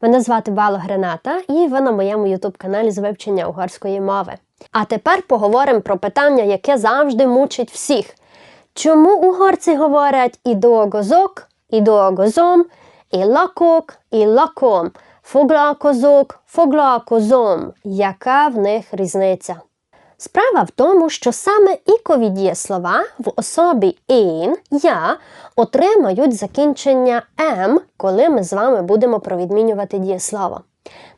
Мене звати Вало Грената, і ви на моєму ютуб-каналі з вивчення угорської мови. А тепер поговоримо про питання, яке завжди мучить всіх. Чому угорці говорять і догозок, і догозом, і лакок, і лаком, фоглакозок, фоглакозом? Яка в них різниця? Справа в тому, що саме ікові дієслова в особі «ін» я отримають закінчення «м», коли ми з вами будемо провідмінювати дієслово.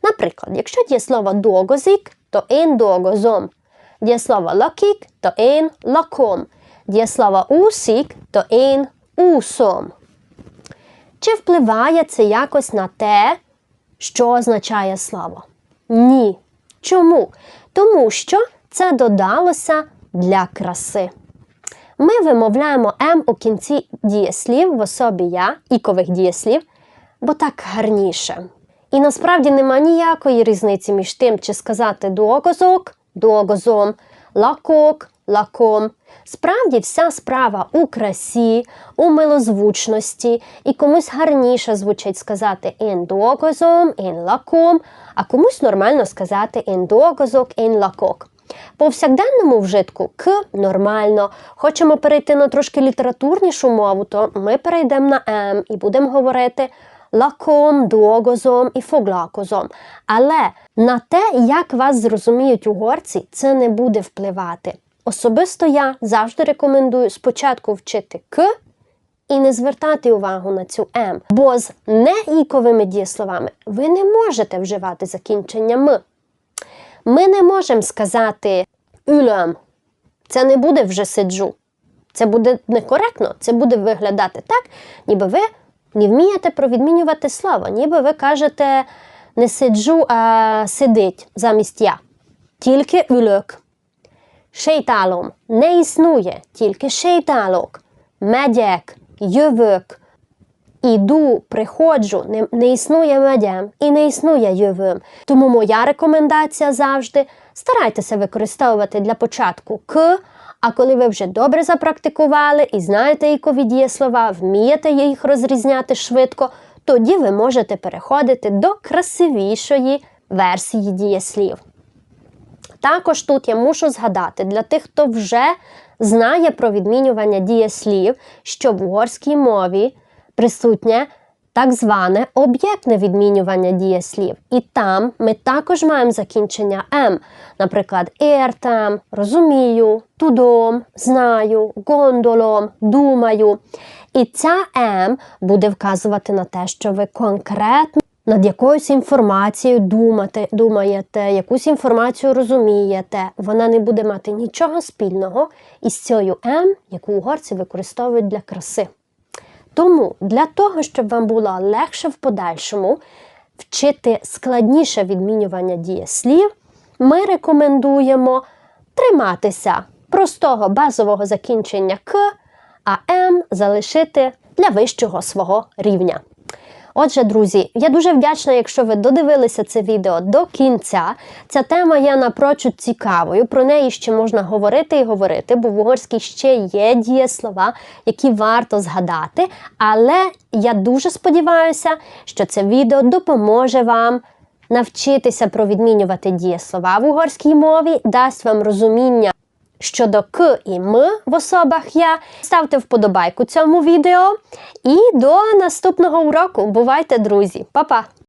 Наприклад, якщо дієслово «догозик», то «ін догозом», дієслово «лакік», то «ін лаком», дієслово «усік», то «ін усом. Чи впливає це якось на те, що означає слово? Ні. Чому? Тому що це додалося для краси. Ми вимовляємо М у кінці дієслів в особі я, ікових дієслів, бо так гарніше. І насправді нема ніякої різниці між тим, чи сказати догозок, догозом, лакок, лаком. Справді вся справа у красі, у милозвучності, і комусь гарніше звучить сказати ін догозом, ін лаком, а комусь нормально сказати ін догозок, ін лакок. По повсякденному вжитку к нормально. Хочемо перейти на трошки літературнішу мову, то ми перейдемо на М і будемо говорити лаком, догозом і фоглакозом. Але на те, як вас зрозуміють угорці, це не буде впливати. Особисто я завжди рекомендую спочатку вчити к і не звертати увагу на цю М, бо з неіковими дієсловами ви не можете вживати закінчення М. Ми не можемо сказати ülöm. Це не буде вже сиджу. Це буде некоректно, це буде виглядати так, ніби ви не вмієте провідмінювати слово, ніби ви кажете не сиджу, а сидить замість я. Тільки ülök. Sétálom не існує, тільки sétálok. Megyek, jövök, Іду, приходжу, не, не існує медям і не існує йовим. Тому моя рекомендація завжди старайтеся використовувати для початку к, а коли ви вже добре запрактикували і знаєте ікові дієслова, вмієте їх розрізняти швидко, тоді ви можете переходити до красивішої версії дієслів. Також тут я мушу згадати для тих, хто вже знає про відмінювання дієслів, що в угорській мові присутнє так зване об'єктне відмінювання дієслів. І там ми також маємо закінчення М. Наприклад, értem, розумію, тудом, знаю, гондолом, думаю. І ця М буде вказувати на те, що ви конкретно над якоюсь інформацією думати, думаєте, якусь інформацію розумієте. Вона не буде мати нічого спільного із цією М, яку угорці використовують для краси. Тому для того, щоб вам було легше в подальшому вчити складніше відмінювання дієслів, ми рекомендуємо триматися простого базового закінчення К, а М залишити для вищого свого рівня. Отже, друзі, я дуже вдячна, якщо ви додивилися це відео до кінця. Ця тема є напрочуд цікавою. Про неї ще можна говорити і говорити, бо в угорській ще є дієслова, які варто згадати. Але я дуже сподіваюся, що це відео допоможе вам навчитися провідмінювати дієслова в угорській мові, дасть вам розуміння. Щодо К і М в особах я ставте вподобайку цьому відео. І до наступного уроку. Бувайте, друзі! Па-па!